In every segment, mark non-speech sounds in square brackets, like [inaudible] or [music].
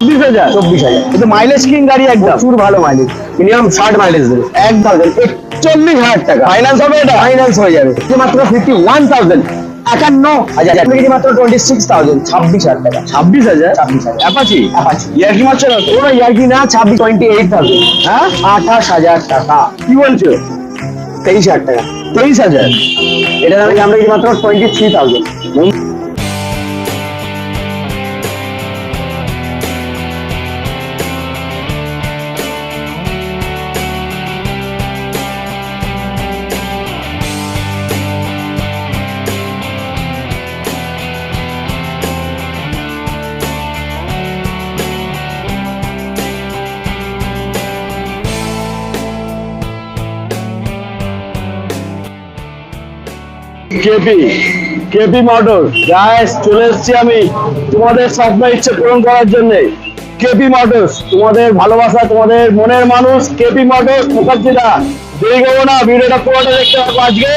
চব্বিশ হাজার। চব্বিশ হাজার। কিন্তু মাইলেজ কিং গাড়ি একদম। প্রচুর ভালো মাইলেজ মিনিমাম ষাট মাইলেজ দেবে। একদম। একচল্লিশ হাজার টাকা। ফাইন্যান্স হবে এটা? ফাইন্যান্স হয়ে যাবে। মাত্র ফিফটি ওয়ান থাউজেন্ড একান্ন হাজার। আপনি মাত্র টোয়েন্টি সিক্স থাউজেন্ড ছাব্বিশ হাজার টাকা। ছাব্বিশ হাজার? ছাব্বিশ হাজার। অ্যাপাচি? Apache। ইয়ার মারছে না? ইয়ার্কি ছাব্বিশ টোয়েন্টি এইট থাউজেন্ড হ্যাঁ? আঠাশ হাজার টাকা। কি বলছো? তেইশ হাজার টাকা। তেইশ হাজার? এটা আমরা মাত্র twenty three thousand KP KP motor guys চলে এসেছি আমি তোমাদের স্বপ্ন ইচ্ছে পূরণ করার জন্য। কেপি মোটরস তোমাদের ভালোবাসা, তোমাদের মনের মানুষ, কেপি মোটরস মুখার্জিরা। দেরি করব না, ভিডিওটা পুরোটা দেখতে হবে আজকে।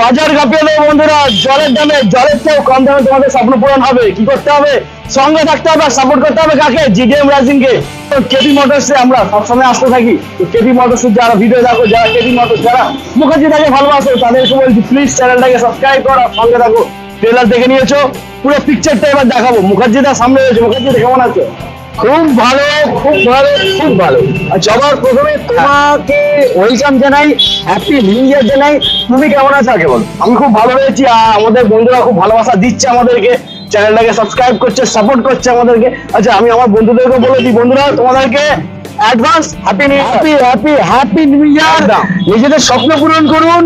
বাজার কাঁপিয়ে দেবো বন্ধুরা, জলের দামে, জলের চেয়েও কম দামে তোমাদের স্বপ্ন পূরণ হবে। কি করতে হবে? সঙ্গে থাকতে হবে সাপোর্ট করতে হবে কাকে? জিডিএম রাইজিং কে। কেপি মোটরস আমরা সবসময় আসতে থাকি। কেপি মোটরস যারা ভিডিও দেখো যারা কেপি মোটরস যারা মুখার্জি তাকে ভালোবাসো তাদেরকে বলছি প্লিজ চ্যানেলটাকে সাবস্ক্রাইব করো সঙ্গে থাকো। ট্রেলার দেখে নিয়েছো পুরো পিকচারটা এবার দেখাবো। মুখার্জি মুখার্জিদা সামনে রয়েছে। মুখার্জিদা কেমন আছো? খুব ভালো খুব ভালো খুব ভালো। আর সবার প্রথমে তোমাকে ওয়েলকাম জানাই হ্যাপি নিউ ইয়ার জানাই। তুমি কেমন আছো আগে বলো। আমি খুব ভালো রয়েছি আর আমাদের বন্ধুরা খুব ভালোবাসা দিচ্ছে আমাদেরকে। চ্যানেলটাকে সাবস্ক্রাইব করছে সাপোর্ট করছে আমাদেরকে। আচ্ছা আমি আমার বন্ধুদেরকে বলে দিই বন্ধুরা তোমাদেরকে advance happy new happy happy happy new year নিজেদের স্বপ্ন পূরণ করুন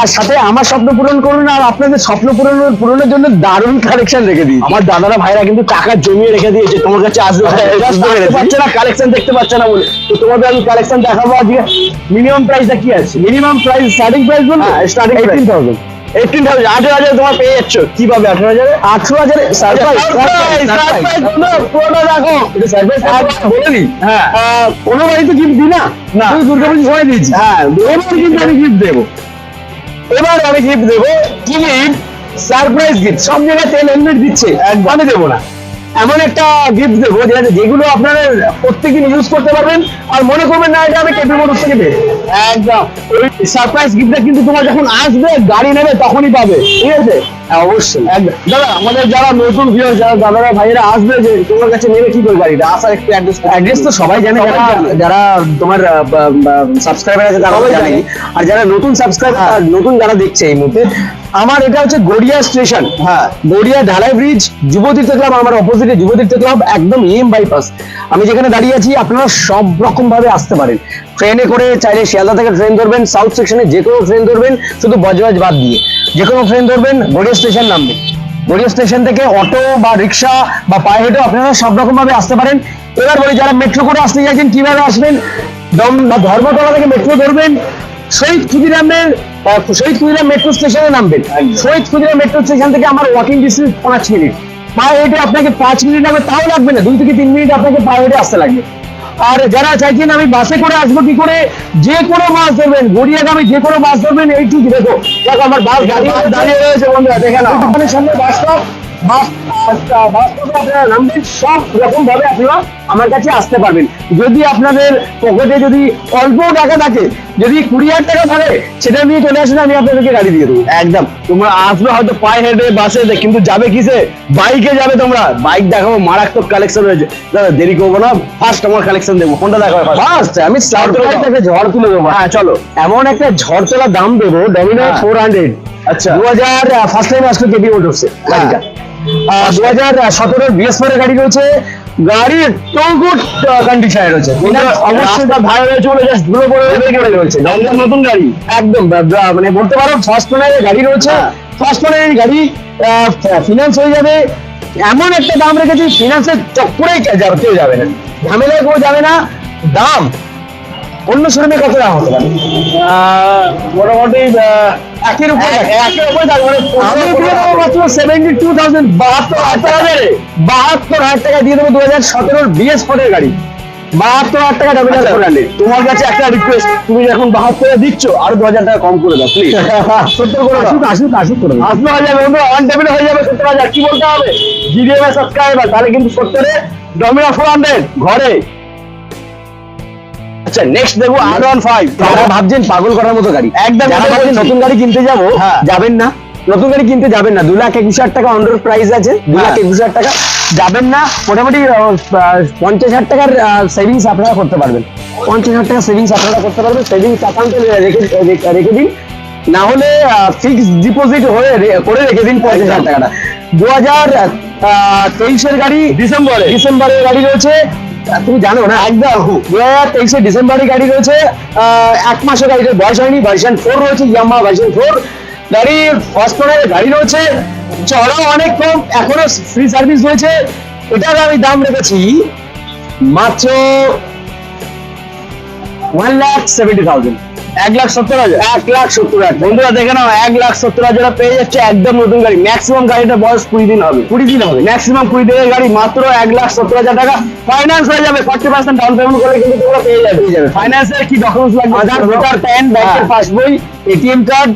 আর সাথে আমার স্বপ্ন পূরণ করুন আর আপনাদের স্বপ্ন পূরণ পূরণের জন্য দারুণ কালেকশন রেখে দিই। আমার দাদারা ভাইরা কিন্তু টাকা জমিয়ে রেখে দিয়েছে তোমার কাছে আসবে হ্যাঁ। পারছে। না কালেকশন দেখতে পাচ্ছে না বলে। তো তোমাদের আমি কালেকশন দেখাবো আজকে। মিনিমাম প্রাইসটা কি আছে? মিনিমাম প্রাইস স্টার্টিং প্রাইস বলব? হ্যাঁ, starting eighteen thousand eighteen thousand আঠেরো হাজার তোমার পেয়ে যাচ্ছ। কীভাবে আঠেরো হাজারে? আঠেরো হাজারে বলে দিই হ্যাঁ। কোনো বাড়িতে গিফট দিই না? না। দুর্গাপুজো সবাই দিয়েছি। হ্যাঁ কিন্তু আমি গিফট দেবো। এবার আমি গিফট দেবো কি গিফট সারপ্রাইজ গিফট সব জায়গায় তেল হেলমেট দিচ্ছে। আমি দেবো না। এমন একটা গিফট দেবো যেগুলো আপনারা প্রত্যেকদিন ইউজ করতে পারবেন। আর মনে করবেন না, এটা আমি কেপি মোটর থেকে একদম। সারপ্রাইজ গিফটটা কিন্তু তোমার যখন আসবে, গাড়ি নেবে, তখনই পাবে। ঠিক আছে? অবশ্যই। দাদা আমাদের যারা নতুন ভিউয়ার যারা দাদারা ভাইয়েরা আসবে যে তোমার কাছে নেবে কি করে গাড়িটা? আসার একটু অ্যাড্রেস অ্যাড্রেস তো সবাই জানে যারা যারা তোমার সাবস্ক্রাইবার আছে তারা জানে। আর যারা নতুন সাবস্ক্রাইবার নতুন যারা দেখছে এই মুহূর্তে আমার এটা হচ্ছে গড়িয়া স্টেশন। হ্যাঁ। গড়িয়া ঢালাই ব্রিজ যুবতীর্থ ক্লাব আমার অপোজিটে যুবতীর্থ ক্লাব একদম এম বাইপাস আমি যেখানে দাঁড়িয়ে আছি আপনারা সব রকম ভাবে আসতে পারেন। ট্রেনে করে চাইলে শিয়ালদা থেকে ট্রেন ধরবেন সাউথ সেকশনে যে কোনো ট্রেন ধরবেন শুধু বজবাজ বাদ দিয়ে। যে কোনো ট্রেন ধরবেন গড়িয়া স্টেশন নামবেন গড়িয়া স্টেশন থেকে অটো বা রিক্সা বা পায়ে হেঁটেও আপনারা সব রকম ভাবে আসতে পারেন। এবার বলি যারা মেট্রো করে আসতে চাইছেন কীভাবে আসবেন? দম বা ধর্মতলা থেকে মেট্রো ধরবেন। শহীদ ক্ষুদিরামের শহীদ ক্ষুদিরাম মেট্রো স্টেশনে নামবেন। শহীদ ক্ষুদিরাম মেট্রো স্টেশন থেকে আমার ওয়াকিং ডিস্টেন্স পাঁচ মিনিট পায়ে হেঁটে আপনাকে পাঁচ মিনিট লাগবে তাও লাগবে না। দুই থেকে তিন মিনিট আপনাকে পায়ে হেঁটে আসতে লাগবে। আর যারা চাইছেন আমি বাসে করে আসব কি করে? যে কোনো বাস ধরবেন গড়িয়াগামী যে কোনো বাস ধরবেন এইটুকু দেখো। দেখো আমার বাস গাড়ি দাঁড়িয়ে রয়েছে বন্ধুরা দেখে না সামনে বাস স্টপ আচ্ছা, বাস স্টপে আপনারা নামবেন সব রকম ভাবে আপনারা আমার কাছে আসতে পারবেন। যদি আপনাদের পকেটে যদি অল্প টাকা থাকে যদি কুড়ি হাজার টাকা থাকে সেটা নিয়ে চলে আসেন আমি আপনাদেরকে গাড়ি দিয়ে দেবো। একদম। তোমরা আসবে হয়তো পায়ে হেঁটে বাসে কিন্তু যাবে কিসে? বাইকে যাবে তোমরা। বাইক দেখাবো মারাত্মক কালেকশন রয়েছে। দাদা দেরি করব না। ফার্স্ট আমার কালেকশন দেবো। কোনটা দেখাবে? ফার্স্ট আমি ঝড় তুলে দেবো। হ্যাঁ চলো। এমন একটা ঝড় তোলা দাম দেবো ডমিনো। ফোর হান্ড্রেড আচ্ছা। দু হাজার ফার্স্ট টাইম আসলে কেপি মোটরসে গাড়িটা। দু হাজার সতেরোর বৃহস্পতি গাড়ি রয়েছে। গাড়ির টোগুড কন্ডিশনে রয়েছে। অবশ্যই। ভালো রয়েছে বলে জাস্ট ধুলো পড়ে রয়েছে। নতুন গাড়ি। একদম মানে বলতে পারো ফার্স্ট ওনারের গাড়ি রয়েছে। হ্যাঁ। ফার্স্ট ওনারের গাড়ি ফিনান্স হয়ে যাবে। এমন একটা দাম রেখেছি ফিনান্সের যাবে কেউ যাবে না। ঝামেলায় কেউ যাবে না। দাম অন্য শোরুমে কত দাম হতে পারে? আহ, মোটামুটি একের উপরে একের উপরে মানে আমি দিয়ে দেবো মাত্র সেভেন্টি টু থাউজেন্ড বাহাত্তর হাজার বাহাত্তর হাজার টাকা দিয়ে দেবো দু হাজার সতেরোর বিএস ফোনের গাড়ি। বাহাত্তর হাজার টাকা ডমিনার ফোর তোমার কাছে একটা রিকোয়েস্ট তুমি বাহাত্তরে দিচ্ছ আরও দু হাজার টাকা কম করে দাও প্লিজ সত্তর করে আসুক আসুক আসুক করে আসলে হয়ে যাবে বন্ধু অন টেবিলে হয়ে যাবে সত্তর হাজার। কি বলতে হবে? সাবস্ক্রাইবার তাহলে কিন্তু সত্তরে ডমিনো ফোর হান্ড্রেড ঘরে। আচ্ছা নেক্সট দেখব আর ওয়ান ফাইভ যারা ভাবছেন পাগল করার মতো গাড়ি একদম যারা ভাবছেন নতুন গাড়ি কিনতে যাব হ্যাঁ। যাবেন না। নতুন গাড়ি কিনতে যাবেন না দু লাখ একুশ হাজার টাকা অন্ডার প্রাইস আছে দু লাখ হ্যাঁ। একুশ হাজার টাকা। যাবেন না মোটামুটি পঞ্চাশ হাজার টাকার সেভিংস আপনারা করতে পারবেন। পঞ্চাশ হাজার টাকা সেভিংস আপনারা করতে পারবেন সেভিংস অ্যাকাউন্টে রেখে রেখে- দিন। না হলে ফিক্স ডিপোজিট হয়ে করে রেখে দিন পঞ্চাশ হাজার টাকাটা। দু হাজার তেইশের গাড়ি ডিসেম্বরে। ডিসেম্বরের গাড়ি রয়েছে তুমি জানো না? একদম। দু হাজার তেইশে ডিসেম্বরের গাড়ি রয়েছে। এক মাসের গাড়িটার বয়স হয়নি ভার্সন ফোর রয়েছে ইয়ামা ভার্সন ফোর গাড়ি ফার্স্ট ওনারের গাড়ি রয়েছে চড়াও অনেক কম এখনও ফ্রি সার্ভিস রয়েছে। এটার আমি দাম রেখেছি মাত্র ওয়ান লাখ সেভেন্টি থাউজেন্ড এক লাখ সত্তর হাজার। এক লাখ সত্তর হাজার। বন্ধুরা দেখে নাও এক লাখ সত্তর হাজার পেয়ে যাচ্ছে একদম নতুন গাড়ি। ম্যাক্সিমাম গাড়িটার বয়স কুড়ি দিন হবে। কুড়ি দিন হবে। ম্যাক্সিমাম কুড়ি দিনের গাড়ি মাত্র এক লাখ সত্তর হাজার টাকা। ফাইন্যান্স হয়ে যাবে ফর্টি পার্সেন্ট ডাউন পেমেন্ট করলে কিন্তু তোমরা পেয়ে যাবে। ফাইন্যান্সের কি ডকুমেন্টস লাগবে? আধার ভোটার প্যান ব্যাংকের। পাসবই এটিএম কার্ড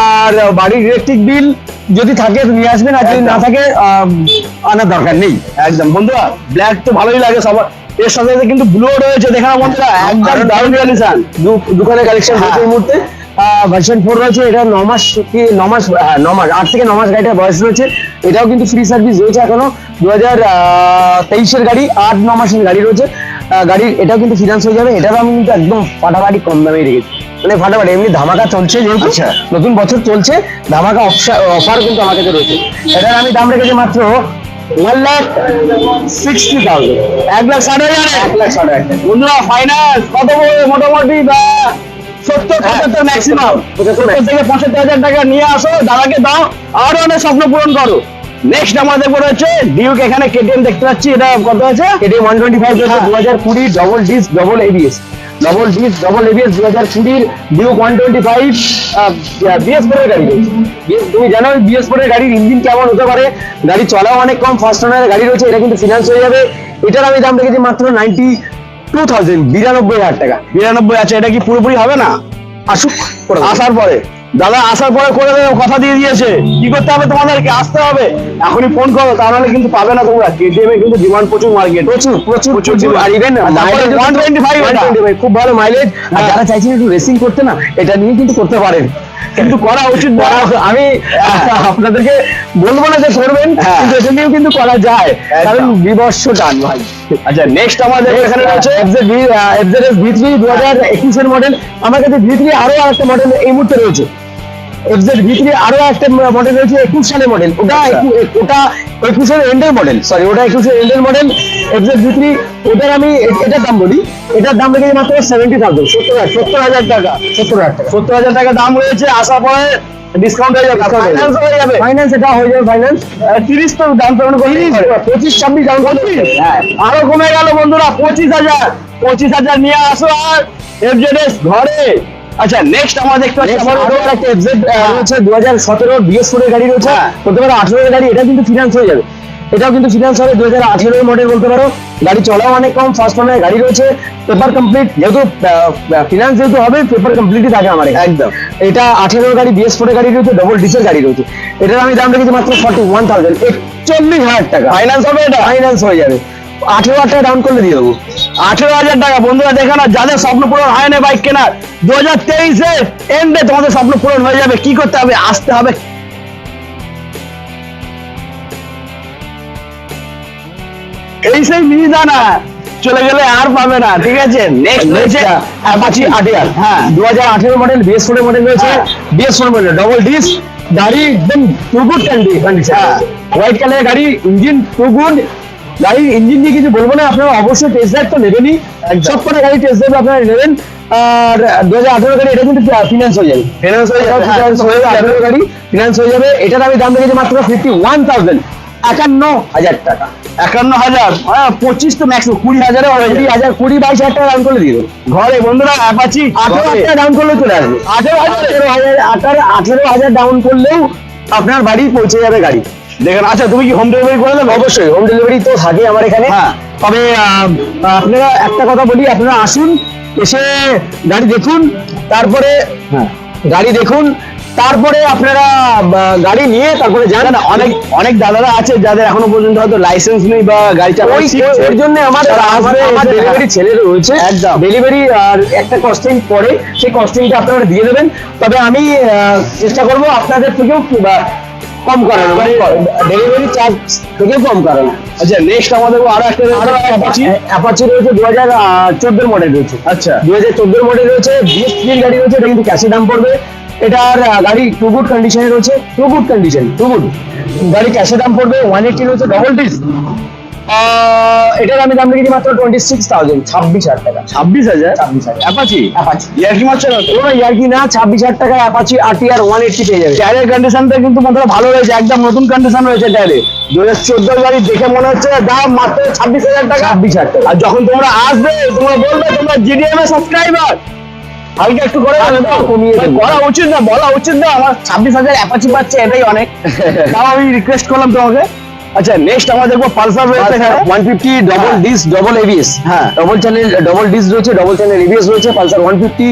আর বাড়ির ইলেকট্রিক বিল যদি থাকে নিয়ে আসবেন আর যদি না থাকে আনার দরকার নেই। একদম। বন্ধুরা ব্ল্যাক তো ভালোই লাগে সবার এর সাথে সাথে কিন্তু ব্লু রয়েছে দেখে নাও বন্ধুরা একদম দারুণ কন্ডিশন দু- দুখানে কালেকশন এই মুহূর্তে। ভার্সন ফোর রয়েছে এটা ন মাস কি ন মাস হ্যাঁ ন মাস আট থেকে ন মাস গাড়িটার বয়স রয়েছে। এটাও কিন্তু ফ্রি সার্ভিস রয়েছে এখনও। দু হাজার তেইশের গাড়ি আট ন মাসের গাড়ি রয়েছে। গাড়ির এটাও কিন্তু ফিনান্স হয়ে যাবে। এটাও আমি কিন্তু একদম ফাটাফাটি কম দামে রেখেছি। মানে ফাটাফাটি এমনি ধামাকা চলছে যেহেতু আচ্ছা। নতুন বছর চলছে ধামাকা অফার কিন্তু আমার কাছে রয়েছে। এটার আমি দাম রেখেছি মাত্র ওয়ান লাখ সিক্সটি থাউজেন্ড এক লাখ ষাট হাজার। এক লাখ ষাট হাজার। বন্ধুরা ফাইন্যান্স কত বড়? মোটামুটি বা সত্তর হ্যাঁ, পঁচাত্তর ম্যাক্সিমাম সত্তর থেকে পঁচাত্তর হাজার টাকা নিয়ে আসো দাদাকে দাও আরও অনেক স্বপ্ন পূরণ করো। নেক্সট আমাদের দেখব রয়েছে ডিউক এখানে কেটিএম দেখতে পাচ্ছি এটা কত আছে এটি ওয়ান টোয়েন্টি ফাইভ। দু হাজার কুড়ি double disc double ABS double disc double ABS দু হাজার কুড়ির Duke one twenty five BS ফোরের গাড়ি। তুমি জানো বিএস ফোরের গাড়ির ইঞ্জিন কেমন হতে পারে? গাড়ি চলাও অনেক কম ফার্স্ট ওনারের গাড়ি রয়েছে এটা কিন্তু ফিনান্স হয়ে যাবে। এটার আমি দাম রেখেছি মাত্র নাইনটি টু থাউজেন্ড বিরানব্বই হাজার টাকা। বিরানব্বই আছে এটা কি পুরোপুরি হবে না? আসুক আসার পরে। দাদা আসার পরে করে দেবে কথা দিয়ে দিয়েছে। কি করতে হবে তোমাদেরকে? আসতে হবে। এখনই ফোন করো তাহলে কিন্তু পাবে না তোমরা। কেটিএম এ কিন্তু ডিমান্ড প্রচুর মার্কেট প্রচুর প্রচুর প্রচুর আর ইভেন আর তারপরে 125 এটা। খুব ভালো মাইলেজ আর হ্যাঁ। যারা চাইছেন একটু রেসিং করতে না এটা নিয়ে কিন্তু করতে পারেন। কিন্তু করা উচিত আমি আপনাদেরকে বলব না যে করবেন হ্যাঁ। কিন্তু এটা নিয়েও কিন্তু করা যায়। কারণ বিবর্ষ টান ভাই। আচ্ছা নেক্সট আমাদের এখানে রয়েছে এফজেডএস ভি থ্রি দু হাজার একুশের মডেল আমার কাছে ভি থ্রি আরও আরেকটা মডেল এই মুহূর্তে রয়েছে। এফজেড ভি থ্রি আরও একটা মডেল রয়েছে একুশ সালের মডেল ওটা আচ্ছা। ওটা একুশের এন্ডের মডেল সরি ওটা একুশের এন্ডের মডেল এফজেড ভি থ্রি ওটার আমি এটার দাম বলি। এটার দাম রেখেছি মাত্র সেভেন্টি থাউজেন্ড সত্তর সত্তর হাজার টাকা সত্তর হাজার টাকা। সত্তর হাজার টাকা দাম রয়েছে আসার পরে ডিসকাউন্ট হয়ে যাবে ফাইন্যান্স হয়ে যাবে। ফাইন্যান্স এটা হয়ে যাবে ফাইন্যান্স তিরিশ তো ডাউন পেমেন্ট করলেই হবে। পঁচিশ ছাব্বিশ দাম হ্যাঁ। আরও কমে গেল বন্ধুরা পঁচিশ হাজার পঁচিশ হাজার নিয়ে আসো আর এফজেডএস ঘরে। আচ্ছা নেক্সট আমরা দেখতে পাচ্ছি আমার একটা আহ, রয়েছে দু হাজার সতেরো বিএস ফোরের গাড়ি রয়েছে। হ্যাঁ। বলতে পারো আঠেরোর গাড়ি এটা কিন্তু ফিনান্স হয়ে যাবে। এটাও কিন্তু ফিনান্স হবে দু হাজার আঠেরোর মডেল বলতে পারো। গাড়ি চলাও অনেক কম ফার্স্ট ওনার গাড়ি রয়েছে পেপার কমপ্লিট যেহেতু ফিনান্স যেহেতু হবে পেপার কমপ্লিটই থাকে আমার একদম। এটা আঠেরোর গাড়ি বিএস ফোরের গাড়ি রয়েছে ডবল ডিসেল গাড়ি রয়েছে। এটার আমি দাম রেখেছি মাত্র ফর্টি ওয়ান থাউজেন্ড একচল্লিশ হাজার টাকা। ফাইন্যান্স হবে এটা? ফাইন্যান্স হয়ে যাবে। আঠেরো হাজার টাকা ডাউন করলে দিয়ে দেবো। আঠেরো হাজার টাকা। বন্ধুরা দেখে না যাদের স্বপ্ন পূরণ হয় না বাইক কেনার দু হাজার তেইশে এন্ডে তোমাদের স্বপ্ন পূরণ হয়ে যাবে। কি করতে হবে? আসতে হবে। এই সেই মিহিদানা চলে গেলে আর পাবে না ঠিক আছে? নেক্সট রয়েছে অ্যাপাচি আটিয়ার হ্যাঁ দু হাজার আঠেরো মডেল বিএস ফোর মডেল রয়েছে। হ্যাঁ। BS four model double disc গাড়ি একদম টু গুড কন্ডিশন হ্যাঁ। হোয়াইট কালারের গাড়ি ইঞ্জিন টু গুড গাড়ির ইঞ্জিন নিয়ে কিছু বলব না আপনারা অবশ্যই টেস্ট ড্রাইভ তো নেবেনই। সব কটা গাড়ি টেস্ট ড্রাইভ আপনারা নেবেন। আর দু হাজার আঠেরো গাড়ি এটা কিন্তু ফিনান্স হয়ে যাবে। ফিনান্স হয়ে যাবে। আঠেরো গাড়ি ফিনান্স হয়ে যাবে। এটার আমি দাম রেখেছি মাত্র ফিফটি ওয়ান থাউজেন্ড একান্ন হাজার টাকা। একান্ন হাজার। হ্যাঁ পঁচিশ তো ম্যাক্সিমাম কুড়ি হাজারে কুড়ি হাজার। কুড়ি বাইশ হাজার টাকা দাম করে দিয়ে ঘরে বন্ধুরা অ্যাপাচি আঠেরো হাজার টাকা ডাউন করলেও চলে আসবে। আঠেরো হাজার। আঠেরো হাজার আঠেরো হাজার ডাউন করলেও আপনার বাড়ি পৌঁছে যাবে গাড়ি। দেখেন আচ্ছা তুমি কি হোম ডেলিভারি করে দেবে? অবশ্যই হোম ডেলিভারি তো থাকে আমার এখানে। হ্যাঁ। তবে আপনারা একটা কথা বলি আপনারা আসুন এসে গাড়ি দেখুন তারপরে হ্যাঁ। গাড়ি দেখুন তারপরে আপনারা গাড়ি নিয়ে তারপরে যান। না, না, অনেক অনেক দাদারা আছে যাদের এখনও পর্যন্ত হয়তো লাইসেন্স নেই বা গাড়ি ওই ওর জন্য আমার আমার ডেলিভারি ছেলে রয়েছে। একদম। ডেলিভারি আর একটা কস্টিং পরে সেই কস্টিংটা আপনারা দিয়ে দেবেন। তবে আমি চেষ্টা করব আপনাদের থেকেও কি করে না মানে ডেলিভারি চার্জ থেকে কম করানো আচ্ছা নেক্সট আমাদের আরও একটা আরও অ্যাপাচি রয়েছে দু হাজার চোদ্দোর মডেল রয়েছে। আচ্ছা। দু হাজার চোদ্দোর মডেল রয়েছে বিএস থ্রির গাড়ি রয়েছে এটা কিন্তু ক্যাশে দাম পড়বে। এটার গাড়ি টু গুড কন্ডিশনে রয়েছে too good condition too good গাড়ি ক্যাশে দাম পড়বে ওয়ান এইটি রয়েছে ডবল ডিস এটার আমি দাম রেখেছি মাত্র টোয়েন্টি সিক্স থাউজেন্ড ছাব্বিশ হাজার টাকা। ছাব্বিশ হাজার? ছাব্বিশ হাজার। অ্যাপাচি? অ্যাপাচি। মারছে না ইয়ার্কি ছাব্বিশ হাজার অ্যাপাচি আরটিআর ওয়ান এইটটি পেয়ে যাবে। টায়ারের কন্ডিশনটা কিন্তু ভালো রয়েছে একদম নতুন কন্ডিশন রয়েছে টায়ারে দু হাজার চোদ্দ গাড়ি দেখে মনে হচ্ছে দাম মাত্র ছাব্বিশ হাজার টাকা। ছাব্বিশ হাজার টাকা। আর যখন তোমরা আসবে তোমরা বলবে তোমরা জিডিএম এর সাবস্ক্রাইবার হালকা একটু করে? কমিয়ে। করা উচিত না বলা উচিত না। আমার ছাব্বিশ হাজার অ্যাপাচি পাচ্ছে এটাই অনেক। [laughs] তাও আমি রিকোয়েস্ট করলাম তোমাকে। আচ্ছা নেক্সট আমরা দেখব পালসার রয়েছে এখানে। One fifty double. Disc double ABS হ্যাঁ। ডবল চ্যানেল ডবল ডিস রয়েছে ডবল চ্যানেল এবিএস রয়েছে পালসার ওয়ান ফিফটি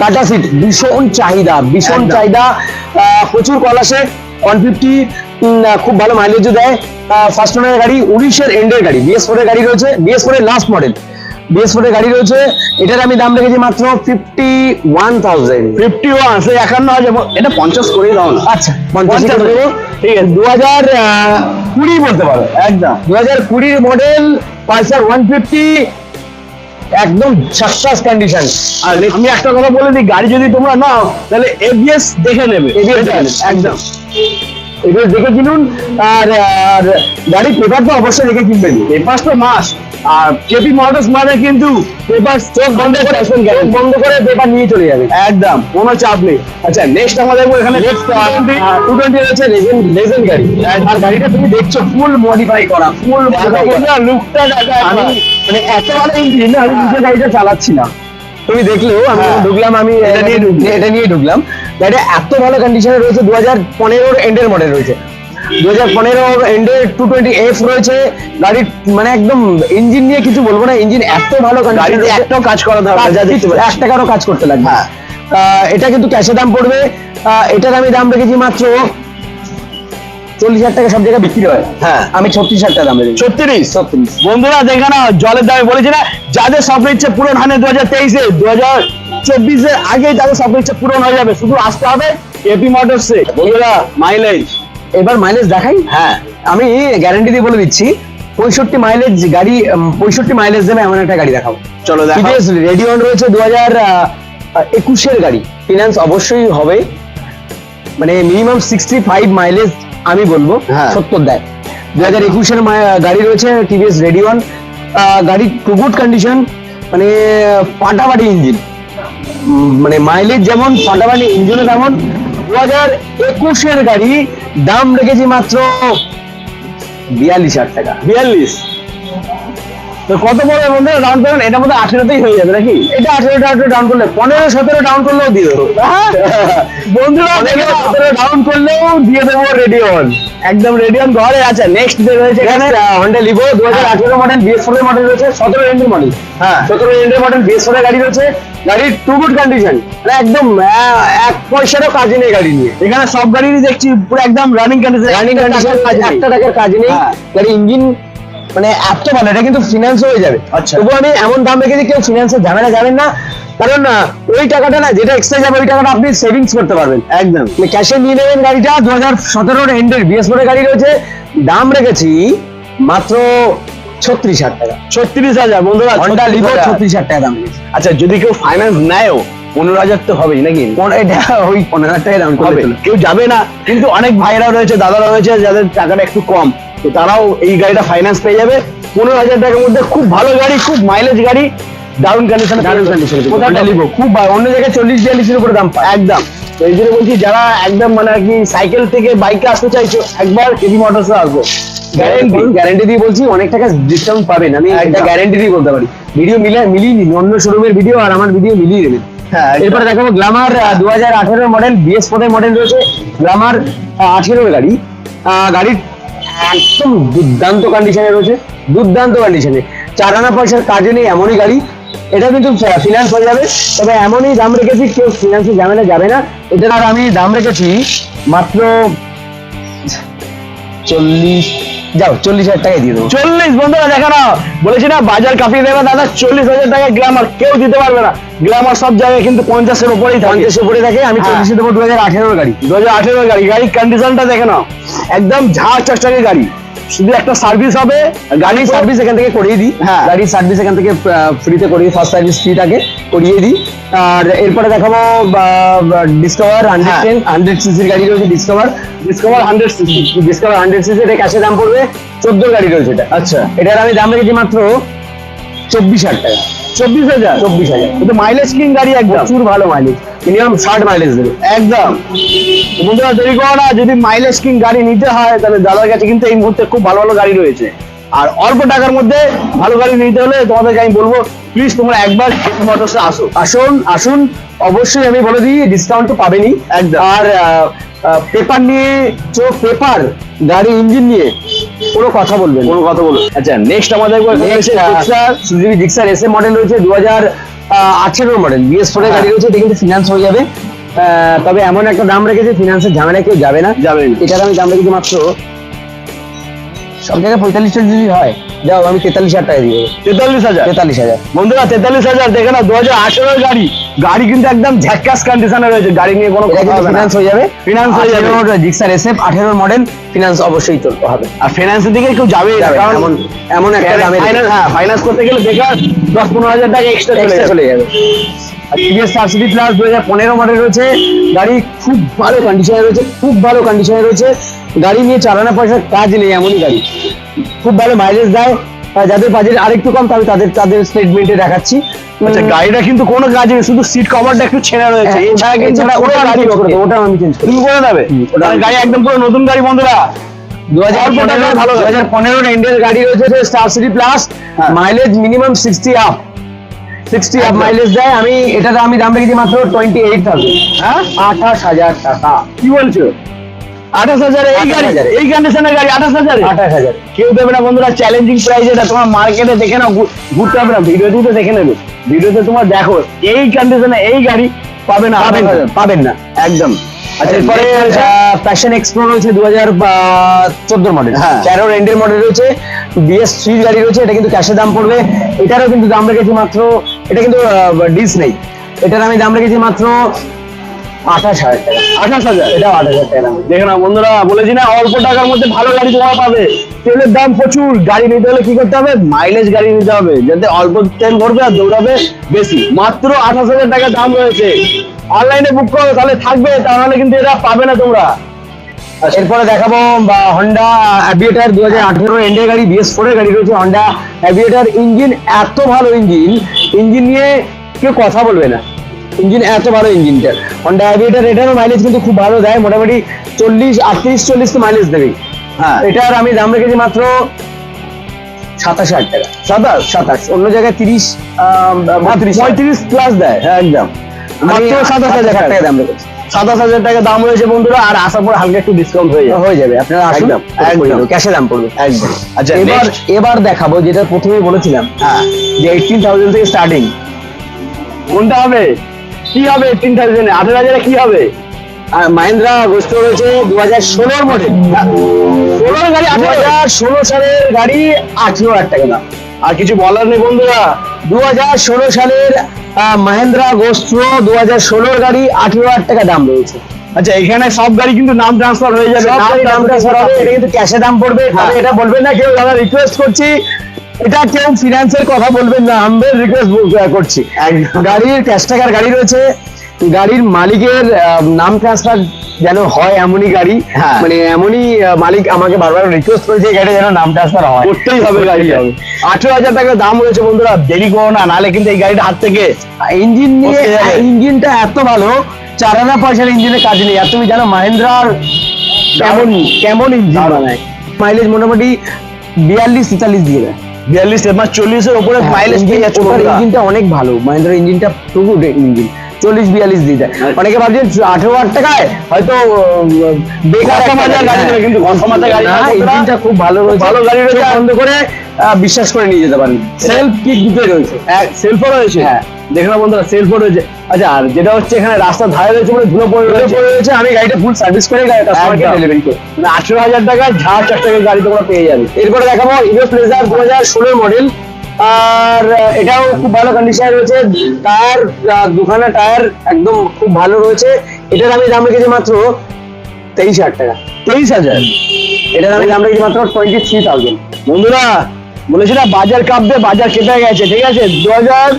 কাটা সিট ভীষণ চাহিদা ভীষণ চাহিদা। প্রচুর কল আসে। ওয়ান ফিফটি খুব ভালো মাইলেজও দেয়। ফার্স্ট ওনার গাড়ি উনিশের এন্ডের গাড়ি বিএস ফোর এর গাড়ি রয়েছে। বিএস ফোর এর লাস্ট মডেল বিএস ফোর গাড়ি রয়েছে। এটার আমি দাম রেখেছি মাত্র fifty one thousand fifty one সেই একান্ন হাজার এটা পঞ্চাশ করে দাও না। আচ্ছা পঞ্চাশ করে ঠিক আছে। দু হাজার কুড়ি বলতে পারো। একদম। দু হাজার কুড়ির মডেল পালসার ওয়ান ফিফটি একদম সাকসাস কন্ডিশন আর আমি একটা কথা বলে দিই গাড়ি যদি তোমরা নাও তাহলে এবিএস দেখে নেবে। ABS দেখে নেবে, একদম। এগুলো দেখে কিনুন আর আর গাড়ির পেপার তো অবশ্যই দেখে কিনবেন। পেপার তো মাস আর কেপি মোটরস মানে কিন্তু পেপার চোখ বন্ধ করে আসবেন গ্যারেন্টি বন্ধ করে পেপার নিয়ে চলে যাবে। একদম কোনো চাপ নেই। আচ্ছা নেক্সট আমরা দেখব এখানে টু টোয়েন্টি রয়েছে লেজেন্ড লেজেন্ড গাড়ি। আর গাড়িটা তুমি দেখছ ফুল মডিফাই করা ফুল মডিফাই করা। লুকটা আমি মানে এত ভালো ইঞ্জিন আমি নিজে গাড়িটা চালাচ্ছি না। তুমি দেখলেও আমি হ্যাঁ। ঢুকলাম আমি এটা নিয়ে ঢুকলে। এটা নিয়ে ঢুকলাম গাড়িটা এত ভালো কন্ডিশনে রয়েছে দু হাজার পনেরোর এন্ডের মডেল রয়েছে দু হাজার পনেরো এন্ডের টু টোয়েন্টি এফ রয়েছে গাড়ির মানে একদম ইঞ্জিন নিয়ে কিছু বলব না ইঞ্জিন এত ভালো গাড়িতে একটাও কাজ করা দরকার। এক টাকারও কাজ করতে লাগবে হ্যাঁ। এটা কিন্তু ক্যাশে দাম পড়বে আহ, এটার আমি দাম রেখেছি মাত্র চল্লিশ হাজার টাকা সব জায়গায় বিক্রি হয়। হ্যাঁ। আমি ছত্রিশ হাজার টাকা দাম ছত্রিশ? ছত্রিশ। বন্ধুরা না জলের দামে বলেছি না যাদের স্বপ্ন ইচ্ছে পূরণ হয় দু হাজার তেইশে দু হাজার চব্বিশের স্বপ্ন ইচ্ছে পূরণ হয়ে যাবে। শুধু আসতে হবে এপি মোটরসে বন্ধুরা মাইলেজ এবার মাইলেজ দেখাই? হ্যাঁ। আমি গ্যারান্টি দিয়ে বলে দিচ্ছি পঁয়ষট্টি মাইলেজ গাড়ি পঁয়ষট্টি মাইলেজ দেবে এমন একটা গাড়ি দেখাবো চলো রেডিয়ন রয়েছে দু হাজার একুশের গাড়ি। ফিনান্স অবশ্যই হবে। মানে মিনিমাম সিক্সটি ফাইভ মাইলেজ আমি বলব হ্যাঁ। সত্তর দেয়। দু হাজার একুশের গাড়ি রয়েছে টিভিএস রেডি ওয়ান গাড়ি টু গুড কন্ডিশন মানে ফাটাফাটি ইঞ্জিন মানে মাইলেজ যেমন ফাটাফাটি ইঞ্জিনও তেমন। দু হাজার একুশের গাড়ি দাম রেখেছি মাত্র বিয়াল্লিশ হাজার টাকা। বিয়াল্লিশ। তো কত পড়বে বন্ধুরা ডাউন পেমেন্ট এটা মধ্যে আঠেরোতেই হয়ে যাবে নাকি? এটা আঠেরো আঠেরো ডাউন করলে পনেরো সতেরো ডাউন করলেও দিয়ে দেবো। [laughs] বন্ধুরা সতেরো ডাউন করলেও দিয়ে দেবো রেডিয়ন একদম রেডিয়ন ঘরে আছে নেক্সট রয়েছে এখানে। হন্ডা লিভো দু হাজার আঠেরো মডেল বিএস ফোর মডেল রয়েছে সতেরো এন্ডের মডেল হ্যাঁ। সতেরো এন্ডের মডেল বিএস ফোর গাড়ি রয়েছে গাড়ির টু গুড কন্ডিশন মানে একদম এক পয়সারও কাজ নেই গাড়ি নিয়ে। এখানে সব গাড়িরই দেখছি পুরো একদম রানিং কন্ডিশন রানিং কন্ডিশন একটা টাকার কাজ নেই। হ্যাঁ। গাড়ি ইঞ্জিন মানে এত ভালো এটা কিন্তু ফিনান্স হয়ে যাবে। আচ্ছা। তবু আমি এমন দাম রেখেছি কেউ ফিনান্সের ঝামেলা যাবেন না। কারণ ওই টাকাটা না যেটা এক্সট্রা যাবে ওই টাকাটা আপনি সেভিংস করতে পারবেন। একদম। ক্যাশে নিয়ে নেবেন গাড়িটা দু হাজার সতেরোর এন্ডের বিএস গাড়ি রয়েছে। দাম রেখেছি মাত্র ছত্রিশ হাজার টাকা। ছত্রিশ হাজার বন্ধুরা হন্ডা 36,000 লিভো ছত্রিশ হাজার টাকা দাম আচ্ছা যদি কেউ ফাইন্যান্স নেয়ও পনেরো হাজার তো হবেই নাকি? এটা ওই পনেরো হাজার টাকা দাম হবে। কেউ যাবে না কিন্তু অনেক ভাইরা রয়েছে দাদারা রয়েছে যাদের টাকাটা একটু কম। তো তারাও এই গাড়িটা ফাইন্যান্স পেয়ে যাবে। পনেরো হাজার টাকার মধ্যে খুব ভালো গাড়ি খুব মাইলেজ গাড়ি দারুণ কন্ডিশন দারুণ কন্ডিশন খুব। অন্য জায়গায় চল্লিশ বিয়াল্লিশের উপরে দাম একদম। তো এই জন্য বলছি যারা একদম মানে আর কি সাইকেল থেকে বাইকে আসতে চাইছো একবার কেবি মোটরসে আসব। গ্যারেন্টি গ্যারেন্টি দিয়ে বলছি অনেক টাকা ডিসকাউন্ট পাবেন। আমি একদম। এটা গ্যারেন্টি দিয়ে বলতে পারি। ভিডিও মিলে মিলিয়ে নিন। অন্য শোরুমের ভিডিও আর আমার ভিডিও মিলিয়ে নেবেন হ্যাঁ। এরপরে দেখাবো গ্লামার দু হাজার আঠেরো মডেল বিএস পদের মডেল রয়েছে। গ্লামার আঠেরোর গাড়ি। আহ, গাড়ির একদম দুর্দান্ত কন্ডিশনে রয়েছে, দুর্দান্ত কন্ডিশনে চার আনা পয়সার কাজে নেই এমনই গাড়ি, এটা কিন্তু ফিনান্স হয়ে যাবে। তবে এমনই দাম রেখেছি, কেউ ফিনান্সে ঝামেলা যাবে না। এটা আমি দাম রেখেছি মাত্র চল্লিশ যাও চল্লিশ হাজার টাকায় দিয়ে দেবো। চল্লিশ বন্ধুরা দেখে নাও বলেছি না বাজার কাঁপিয়ে দেবে দাদা চল্লিশ হাজার টাকা গ্ল্যামার কেউ দিতে পারবে না। গ্ল্যামার সব জায়গায় কিন্তু পঞ্চাশের উপরেই থাকে। উপরে থাকে আমি হ্যাঁ। চল্লিশে দেবো দু হাজার আঠেরোর গাড়ি। দু হাজার আঠেরো গাড়ি গাড়ির কন্ডিশনটা দেখে নাও। একদম ঝাড় চকচকে গাড়ি। শুধু একটা সার্ভিস হবে গাড়ির সার্ভিস এখান থেকে করিয়ে দিই। হ্যাঁ। গাড়ির সার্ভিস এখান থেকে ফ্রিতে করিয়ে ফার্স্ট সার্ভিস ফ্রিটাকে করিয়ে দিই। আর এরপরে দেখাবো ডিসকভার হান্ড্রেড হ্যাঁ। টেন হান্ড্রেড সিসির গাড়ি রয়েছে Discover Discover hundred CC Discover hundred CC এটা ক্যাশে দাম পড়বে চোদ্দ গাড়ি রয়েছে এটা। আচ্ছা। এটার আমি দাম রেখেছি মাত্র চব্বিশ হাজার টাকা। চব্বিশ হাজার? চব্বিশ হাজার। কিন্তু মাইলেজ কিং গাড়ি একদম। প্রচুর ভালো মাইলেজ মিনিমাম ষাট মাইলেজ দেবে। একদম। বন্ধুরা দেরি করো না যদি মাইলেজ কিং গাড়ি নিতে হয় তাহলে দাদার কাছে কিন্তু এই মুহূর্তে খুব ভালো ভালো গাড়ি রয়েছে। আর অল্প টাকার মধ্যে ভালো গাড়ি নিতে হলে তোমাদেরকে আমি বলব প্লিজ তোমরা একবার মোটরসে আসো। আসুন আসুন অবশ্যই আমি বলে দিই ডিসকাউন্ট তো পাবেনি। একদম। আর পেপার নিয়ে চোখ পেপার গাড়ি ইঞ্জিন নিয়ে কোনো কথা বলবেন কোনো কথা বলবেন আচ্ছা নেক্সট আমাদের সুজুকি ডিক্সার এসে মডেল রয়েছে দু হাজার আঠেরো মডেল বিএস ফোর। গাড়ি রয়েছে এটা কিন্তু ফিনান্স হয়ে যাবে। আহ, তবে এমন একটা দাম রেখেছে ফিনান্সের ঝামেলা কেউ যাবে না। যাবে না। এটার আমি দাম রেখেছি মাত্র সব জায়গায় পঁয়তাল্লিশ টাকা যদি হয় যাও আমি তেতাল্লিশ হাজার টাকা দিয়ে তেতাল্লিশ হাজার? তেতাল্লিশ হাজার। বন্ধুরা তেতাল্লিশ হাজার দেখে না দু হাজার আঠেরোর গাড়ি। গাড়ি কিন্তু একদম ঝাক্কাস কন্ডিশনে রয়েছে গাড়ি নিয়ে কোনো ফিনান্স হয়ে যাবে। Finance হয়ে যাবে। জিক্সার এসএফ আঠেরোর মডেল ফিনান্স অবশ্যই চলতে হবে। আর ফিনান্সের দিকে কেউ যাবে, কারণ এমন এমন একটা হ্যাঁ ফাইন্যান্স করতে গেলে বেকার দশ পনেরো হাজার টাকা এক্সট্রা চলে যাবে। টিভিএস প্লাস দু হাজার পনেরো মডেল রয়েছে। গাড়ি খুব ভালো কন্ডিশনে রয়েছে খুব ভালো কন্ডিশনে রয়েছে। গাড়ি নিয়ে চালানো পয়সার কাজ নেই এমনই গাড়ি। খুব ভালো মাইলেজ দেয় যাদের বাজেট আরেকটু কম তবে তাদের তাদের স্টেটমেন্টে দেখাচ্ছি। আচ্ছা গাড়িটা কিন্তু কোনো কাজ নেই শুধু সিট কভারটা একটু ছেঁড়া রয়েছে। হ্যাঁ, এছাড়া কিন্তু ওটা আমি গাড়ি okay। আমি চেঞ্জ তুমি করে দেবে? ওটা গাড়ি একদম পুরো নতুন গাড়ি বন্ধুরা। দু হাজার পনেরো ভালো দু গাড়ি। রয়েছে Star City plus. Mileage minimum sixty up sixty up mileage দেয়। আমি এটাতে আমি দাম রেখেছি মাত্র টোয়েন্টি এইট থাউজেন্ড হ্যাঁ? আঠাশ হাজার টাকা। কি বলছো? আঠাশ হাজার এই গাড়ি এই কন্ডিশনের গাড়ি আঠাশ হাজার। আঠাশ হাজার। কেউ দেবে না বন্ধুরা চ্যালেঞ্জিং প্রাইস এটা তোমার মার্কেটে দেখে না ঘু- ঘুরতে হবে না ভিডিওতেই তো দেখে নেবে। ভিডিওতে তোমার দেখো এই কন্ডিশনে এই গাড়ি পাবে না পাবেন পাবেন না একদম। আচ্ছা এরপরে প্যাশন এক্সপ্লো রয়েছে দু হাজার চোদ্দ মডেল হ্যাঁ। তেরো রেন্ডের মডেল রয়েছে বিএস থ্রি গাড়ি রয়েছে এটা কিন্তু ক্যাশে দাম পড়বে। এটারও কিন্তু দাম রেখেছি মাত্র এটা কিন্তু ডিস নেই এটার আমি দাম রেখেছি মাত্র আঠাশ হাজার টাকা। আঠাশ হাজার, এটাও আঠাশ হাজার টাকা। দেখো না বন্ধুরা, বলেছি না, অল্প টাকার মধ্যে ভালো গাড়ি তোমরা পাবে। তেলের দাম প্রচুর, গাড়ি নিতে হলে কি করতে হবে? মাইলেজ গাড়ি নিতে হবে, যাতে অল্প তেল ভরবে আর দৌড়াবে বেশি। মাত্র আঠাশ হাজার টাকা দাম রয়েছে। অনলাইনে বুক করো, তাহলে থাকবে, তাহলে কিন্তু এটা পাবে না তোমরা। এরপরে দেখাবো হন্ডা অ্যাভিয়েটার দু হাজার আঠেরো এন্ডের গাড়ি বিএস ফোরের গাড়ি রয়েছে হন্ডা অ্যাভিয়েটার ইঞ্জিন এত ভালো ইঞ্জিন ইঞ্জিন নিয়ে কেউ কথা বলবে না। ইঞ্জিন এত ভালো ইঞ্জিনটা হন্ডা অ্যাভিয়েটার এটারও মাইলেজ কিন্তু খুব ভালো দেয়। মোটামুটি চল্লিশ আটত্রিশ চল্লিশ তো মাইলেজ দেবেই হ্যাঁ। এটার আমি দাম রেখেছি মাত্র সাতাশ হাজার টাকা। সাতাশ? সাতাশ। অন্য জায়গায় তিরিশ পঁয়ত্রিশ প্লাস দেয়। হ্যাঁ একদম। মাত্র সাতাশ হাজার টাকা। দাম রেখেছি। সাতাশ হাজার টাকা দাম রয়েছে বন্ধুরা আর আসার পর হালকা একটু ডিসকাউন্ট হয়ে যাবে। হয়ে যাবে। আপনারা আসুন একদম, একদম। ক্যাশে দাম পড়বে। একদম। আচ্ছা এবার এবার দেখাবো যেটা প্রথমে বলেছিলাম হ্যাঁ। যে এইটিন থাউজেন্ড থেকে স্টার্টিং কোনটা হবে? কি হবে তিন থাউজেন্ডে আঠারো হাজারে কি হবে? আর মাহিন্দ্রা গোস্ট রয়েছে দু হাজার ষোলোর মডেল ষোলোর গাড়ি দু হাজার ষোলো সালের গাড়ি আঠেরো হাজার টাকা দাম। আর কিছু বলার নেই বন্ধুরা। দু হাজার ষোলো সালের মাহিন্দ্রা দু হাজার ষোলোর গাড়ি আঠেরো হাজার টাকা দাম রয়েছে। আচ্ছা এখানে সব গাড়ি কিন্তু নাম ট্রান্সফার হয়ে যাবে। নাম হবে, হবে। এটা কিন্তু ক্যাশে দাম পড়বে। হ্যাঁ। এটা বলবেন না কেউ। দাদা রিকোয়েস্ট করছি এটা কেউ ফিনান্সের কথা বলবেন না হাম্বেল রিকোয়েস্ট করছি। গাড়ির ক্যাশ টাকার গাড়ি রয়েছে গাড়ির মালিকের নাম ট্রান্সফার যেন হয় এমনই গাড়ি হ্যাঁ। মানে এমনই মালিক আমাকে বারবার রিকোয়েস্ট করেছে এই গাড়ি যেন নাম ট্রান্সফার হয়। করতেই হবে গাড়ি হবে। আঠেরো হাজার টাকা দাম রয়েছে বন্ধুরা দেরি করো না নাহলে কিন্তু এই গাড়িটা হাত থেকে ইঞ্জিন নিয়ে ইঞ্জিনটা এত ভালো চার হাজার পয়সার ইঞ্জিনের কাজ নেই। আর তুমি জানো মাহিন্দ্রার কেমন কেমন ইঞ্জিন। বানায়? মাইলেজ মোটামুটি বিয়াল্লিশ তেতাল্লিশ দিয়ে দেয়। বিয়াল্লিশ মানে চল্লিশের ওপরে মাইলেজ ইঞ্জিনটা অনেক ভালো। মাহিন্দ্রার ইঞ্জিনটা খুব ইঞ্জিন চল্লিশ বিয়াল্লিশ দিতে অনেকে ভাবছেন আঠেরো হাজার টাকায় হয়তো বেকার গাড়ি দেবে, কিন্তু গাড়ি না, না, ইঞ্জিনটা খুব ভালো রয়েছে। ভালো গাড়ি রয়েছে। বন্ধ করে বিশ্বাস করে নিয়ে যেতে পারেন। সেলফ কিক দুটোই রয়েছে। এক সেলফও রয়েছে। হ্যাঁ। দেখলাম বন্ধুরা সেলফও রয়েছে। আচ্ছা আর যেটা হচ্ছে এখানে রাস্তার ধারে রয়েছে মানে ধুলো পড়ে রয়েছে। পড়ে রয়েছে আমি গাড়িটা ফুল সার্ভিস করে। ডেলিভারি মানে আঠেরো হাজার টাকায় ঝাড় চারটাকে গাড়ি তোমরা পেয়ে যাবে। এরপরে দেখাবো ইভো প্লেজার দু হাজার ষোলোর মডেল আর এটাও খুব ভালো কন্ডিশনে রয়েছে। টায়ার আহ, দুখানা টায়ার একদম খুব ভালো রয়েছে। এটার আমি দাম রেখেছি মাত্র তেইশ হাজার টাকা। তেইশ হাজার? এটার আমি দাম রেখেছি মাত্র টোয়েন্টি থ্রি থাউজেন্ড বন্ধুরা বলেছিলাম বাজার কাঁপবে বাজার কেটে গেছে ঠিক আছে? দু হাজার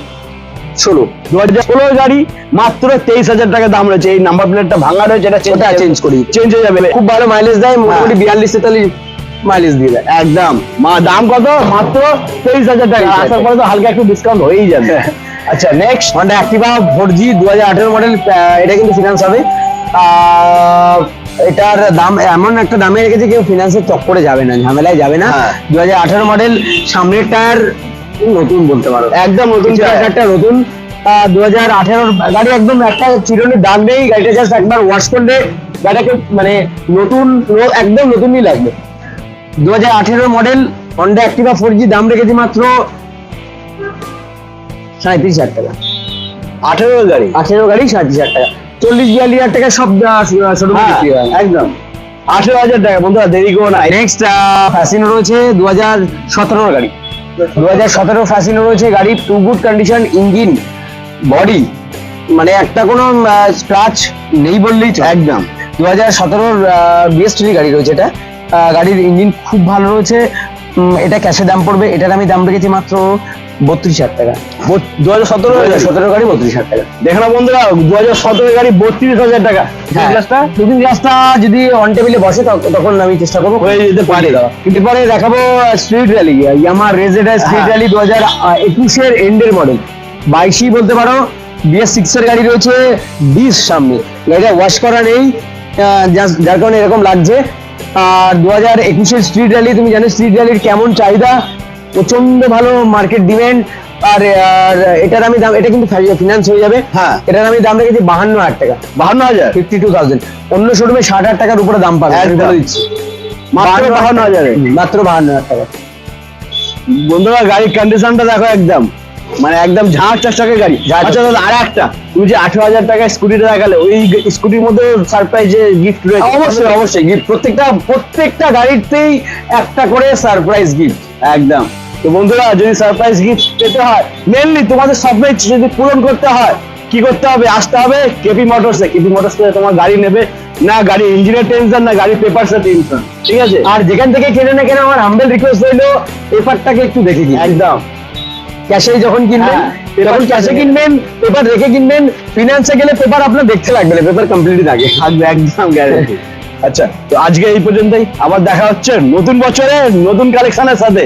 ষোলো। দু হাজার ষোলো গাড়ি মাত্র তেইশ হাজার টাকা দাম রয়েছে। এই নাম্বার প্লেটটা ভাঙা রয়েছে এটা চেঞ্জ করি। চেঞ্জ হয়ে যাবে। খুব ভালো মাইলেজ দেয় মোটামুটি বিয়াল্লিশ তেতাল্লিশ মাইলেজ দিয়ে দেয় একদম। মা দাম কত? মাত্র তেইশ হাজার টাকা। আসার পরে তো হালকা একটু ডিসকাউন্ট হয়েই যাবে। আচ্ছা next Honda Activa four G দু হাজার আঠেরো মডেল এটা কিন্তু ফিনান্স হবে। এটার দাম এমন একটা দামে রেখেছে কেউ ফিনান্সের চক্করে যাবে না ঝামেলায় যাবে না। হ্যাঁ। দু হাজার আঠেরো মডেল সামনের টায়ার নতুন বলতে পারো। একদম নতুন। টায়ারটা নতুন। দু হাজার আঠেরোর গাড়ি একদম একটা চিরুনির দাগ নেই। গাড়িটা জাস্ট একবার ওয়াশ করলে গাড়িটাকে মানে নতুন একদম নতুনই লাগবে। দু হাজার আঠেরো model Honda Activa four G দাম রেখেছি মাত্র সাঁত্রিশ হাজার টাকা। আঠেরো গাড়ি? আঠেরো গাড়ি সাঁত্রিশ হাজার টাকা। চল্লিশ বিয়াল্লিশ হাজার টাকা সব শোরুমে হ্যাঁ, একদম। আঠেরো হাজার টাকা বন্ধুরা দেরি করো না। নেক্সট ফ্যাসিনো রয়েছে দু হাজার সতেরোর গাড়ি। দু হাজার সতেরো ফ্যাসিনো রয়েছে গাড়ি too good condition engine body মানে একটা কোনো স্ক্রাচ নেই বললেই একদম। দু হাজার সতেরোর বিএসটি গাড়ি রয়েছে এটা। গাড়ির ইঞ্জিন খুব ভালো রয়েছে। এটা ক্যাশে দাম পড়বে। এটার আমি দাম রেখেছি মাত্র বত্রিশ হাজার টাকা। দু হাজার সতেরো সতেরো গাড়ি বত্রিশ হাজার টাকা। দেখো না বন্ধুরা দু হাজার সতেরো গাড়ি বত্রিশ হাজার টাকা। হ্যাঁ। ক্লাসটা গ্লাসটা যদি অন টেবিলে বসে তখন আমি চেষ্টা করব। হয়ে যেতে পারে। কিন্তু পরে দেখাবো স্ট্রিট র্যালি ইয়ামা রেজেডার স্ট্রিট। র্যালি দু হাজার একুশের এন্ডের মডেল বাইশই বলতে পারো বিএস সিক্স এর গাড়ি রয়েছে বিশ সামনে। গাড়িটা ওয়াশ করা নেই যার কারণে এরকম লাগছে। আর দু হাজার একুশের স্ট্রিট র্যালি তুমি জানো স্ট্রিট র্যালির কেমন চাহিদা? প্রচণ্ড ভালো মার্কেট ডিমান্ড আর এটার আমি দাম এটা কিন্তু ফিনান্স হয়ে যাবে। হ্যাঁ। এটার আমি দাম রেখেছি বাহান্ন হাজার টাকা। বাহান্ন হাজার? ফিফটি টু থাউজেন্ড অন্য শোরুমে ষাট হাজার টাকার উপরে দাম পাবে আমি বলে দিচ্ছি। মাত্র বাহান্ন হাজার। মাত্র বাহান্ন হাজার টাকা। বন্ধুরা গাড়ির কন্ডিশনটা দেখো একদম। মানে একদম ঝাঁক চকচকে গাড়ি। আচ্ছা দাদা আর একটা তুমি যে আঠারো হাজার টাকায় স্কুটিটা দেখালে ওই স্কুটির মধ্যে সারপ্রাইজ গিফট রয়েছে। অবশ্যই অবশ্যই গিফট প্রত্যেকটা প্রত্যেকটা গাড়িতেই একটা করে সারপ্রাইজ গিফট একদম। তো বন্ধুরা যদি সারপ্রাইজ গিফট পেতে হয় মেনলি তোমাদের স্বপ্ন যদি পূরণ করতে হয় কি করতে হবে? আসতে হবে কেপি মোটরসে কেপি মোটরস থেকে তোমার গাড়ি নেবে না গাড়ি ইঞ্জিনের টেনশন না গাড়ি পেপারসের টেনশন ঠিক আছে? আর যেখান থেকে কেনে না কেন আমার হাম্বেল রিকোয়েস্ট রইল পেপারটাকে একটু দেখে কিন একদম। ক্যাশে যখন কিনবেন এরকম যখন ক্যাশে কিনবেন। পেপার রেখে কিনবেন ফিনান্সে গেলে পেপার আপনার দেখতে লাগবে না পেপার কমপ্লিটই থাকে। থাকবে একদম গ্যারান্টি আচ্ছা তো আজকে এই পর্যন্তই। আবার দেখা হচ্ছে নতুন বছরে নতুন কালেকশনের সাথে।